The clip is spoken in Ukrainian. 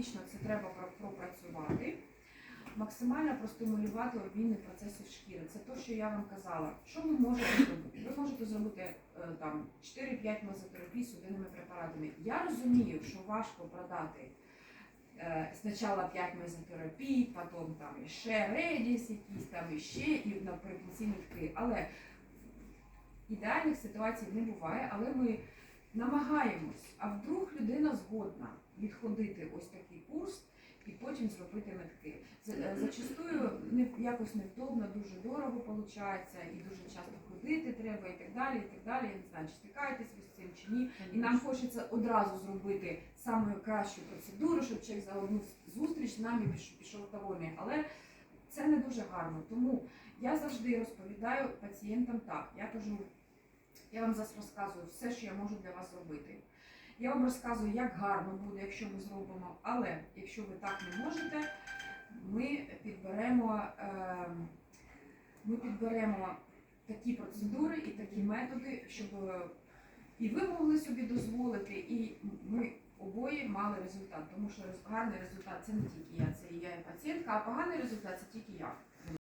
психологічно це треба пропрацювати. Максимально простимулювати обмінні процеси шкіри. Це те, що я вам казала. Що ви можете зробити? Ви можете зробити е, там 4-5 мезотерапій з судинними препаратами. Я розумію, що важко продати е, спочатку 5 мезотерапій, потім там ще редіс, якісь там іще, і наприкінці нитки. Але ідеальних ситуацій не буває, але ми намагаємось. А вдруг людина згодна відходити ось такий курс і потім зробити нитки. З- е, Зачастую не якось невдобно, дуже дорого виходить, і дуже часто ходити треба, і так далі. І так далі. Я не знаю, чи стикаєтесь ви з цим чи ні. І нам хочеться одразу зробити саму кращу процедуру, щоб чоловік за одну зустріч з нами пішов, пішов довольний. Але це не дуже гарно. Тому я завжди розповідаю пацієнтам так. Я кажу, я вам зараз розказую все, що я можу для вас зробити. Я вам розказую, як гарно буде, якщо ми зробимо, але якщо ви так не можете, ми підберемо, е, ми підберемо такі процедури і такі методи, щоб е, і ви могли собі дозволити, і ми обоє мали результат. Тому що гарний результат це не тільки я, це і я і пацієнтка, а поганий результат це тільки я.